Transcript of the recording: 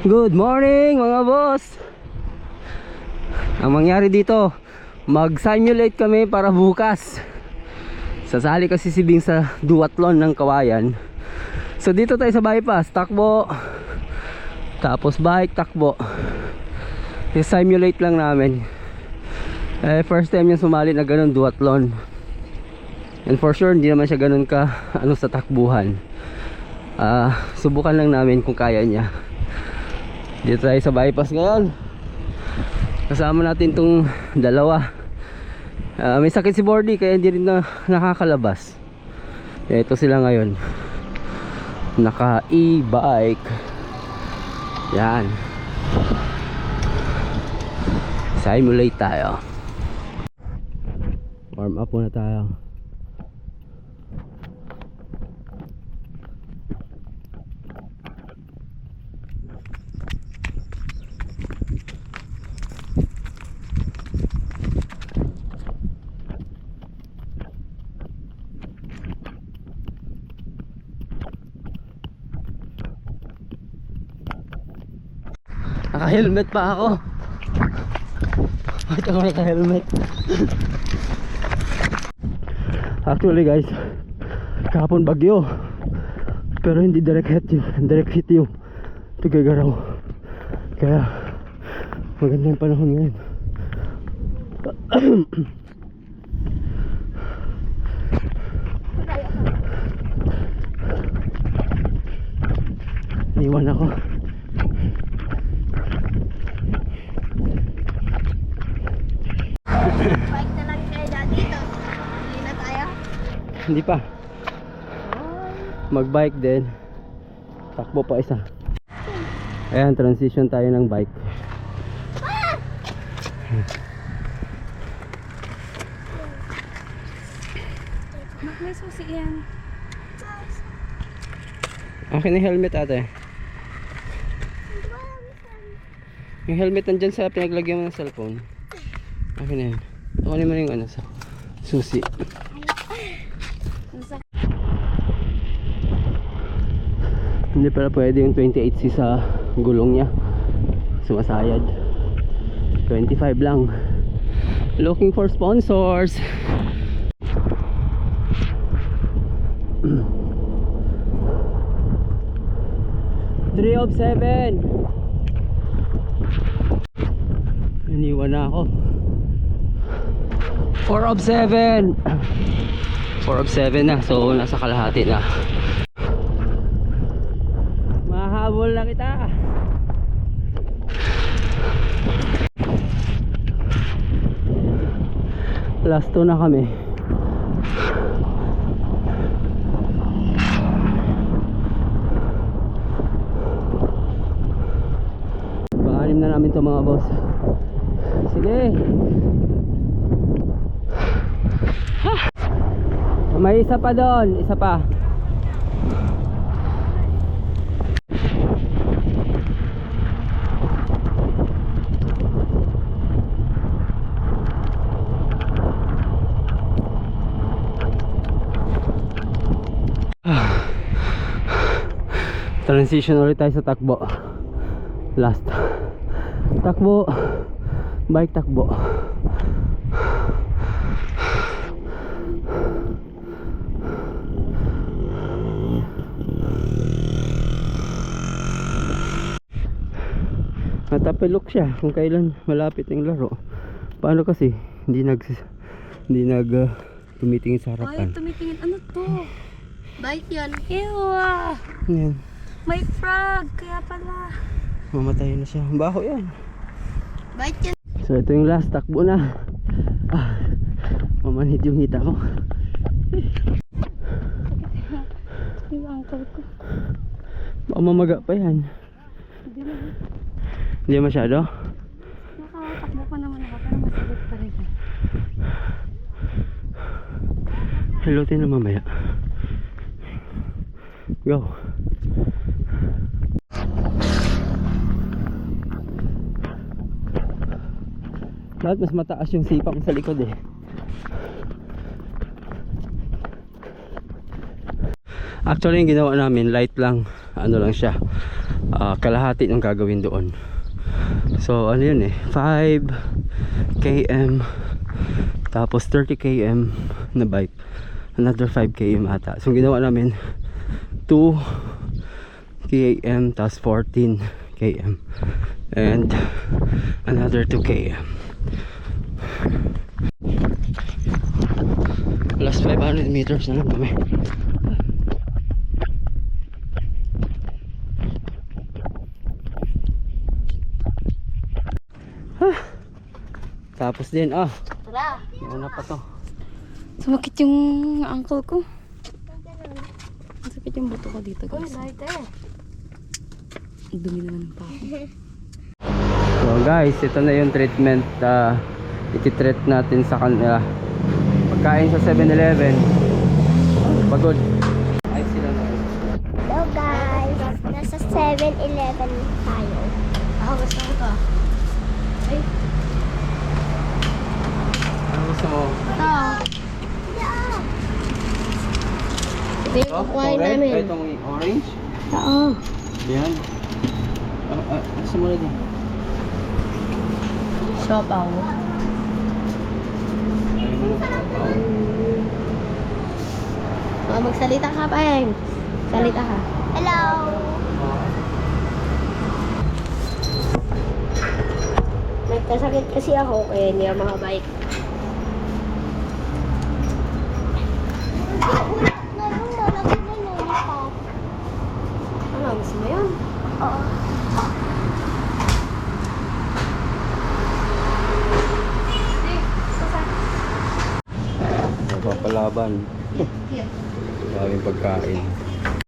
Good morning mga boss. Ang mangyari dito Mag-simulate kami para bukas. Sasali kasi si Bing sa duathlon ng kawayan. So dito tayo sa bypass Takbo. Tapos bike takbo. I-simulate lang namin. Eh, First time niya sumali na ganun duathlon. And for sure hindi naman siya ganun ka Ano sa takbuhan. Ah, Subukan lang namin kung kaya niya dito tayo sa bypass ngayon. Kasama natin tong dalawa. Ah, may sakit si Bordy kaya hindi rin na nakakalabas. Ito sila ngayon. Naka e-bike yan. Simulate tayo. Warm up muna tayo Naka-helmet pa ako. Bakit ako naka-helmet? Actually guys, kahapon bagyo. Pero hindi direct hit yung, direct hit yung Tugagaraw. Kaya maganda yung panahon ngayon. Iwan ako. Bike na lang kayo dito. Hindi na tayo. Hindi pa. Mag-bike din. Takbo pa isa. Ayan, transition tayo ng bike. Mak, may susi yan. Akin yung helmet ate. Yung helmet nandyan sa pinaglagyan mo ng cellphone. Akin na yan. Kunin mo yung ano sa susi. Hindi pala pwede yung 28C sa gulong niya. Sumasayad. 25 lang. Looking for sponsors. Three of seven. Iniwan na ako. Four of seven. Four of seven na. So, nasa kalahati na. Mahabol na kita. Last two na kami. Pangalim na namin to mga boss. Sige. May isa pa doon, isa pa. Transition ulit tayo sa takbo. Last. Takbo. Bike takbo. Natapilok siya kung kailan malapit ang laro. Paano kasi hindi nag hindi nag uh, tumitingin sa Ay, harapan. tumitingin. Ano to? Bike yan. Ewa! Yan. May frog. Kaya pala. Mamatay na siya. Baho yan. Bike yan. So ito yung last takbo na. Ah, mamanhid yung hita ko. Yung uncle ko. Baka mamaga pa yan. Hindi masyado. Nakatakbo pa naman ako. Pero masakit pa rin. Hello tayo na mamaya. Go. Lahat mas mataas yung sipa ko sa likod eh. Actually, yung ginawa namin, light lang. Ano lang siya. ah, kalahati ng gagawin doon. So, ano yun eh. 5 km. Tapos 30 km na bike. Another 5 km ata. So, ginawa namin 2 km tapos 14 km. And another 2 km. Last 500 meters na lang kami. Tapos din, ah, Tara. una pa to. Sumakit yung ankle ko. Masakit yung buto ko dito Uy, guys. dumi naman pa ako. So guys, ito na yung treatment uh, iti-treat natin sa kanila. Pagkain sa 7-Eleven. Pagod. Ay sila na. Hello guys, nasa 7-Eleven tayo. Ako gusto ko to. Ay, Ano gusto mo? ito. Ito yung kukuhain Red? namin. Ay, itong orange? Oo. Yan. Ah, ah, ano sa muna din? Siopaw. Ay, ano pa? Oh, magsalita ka, Peng. Salita ka. Hello! Nagkasakit kasi ako kaya hindi ako makabike. Ngayon, lalaki na lollipop. Ano, gusto mo yun? Oo. Napapalaban. Daming pagkain.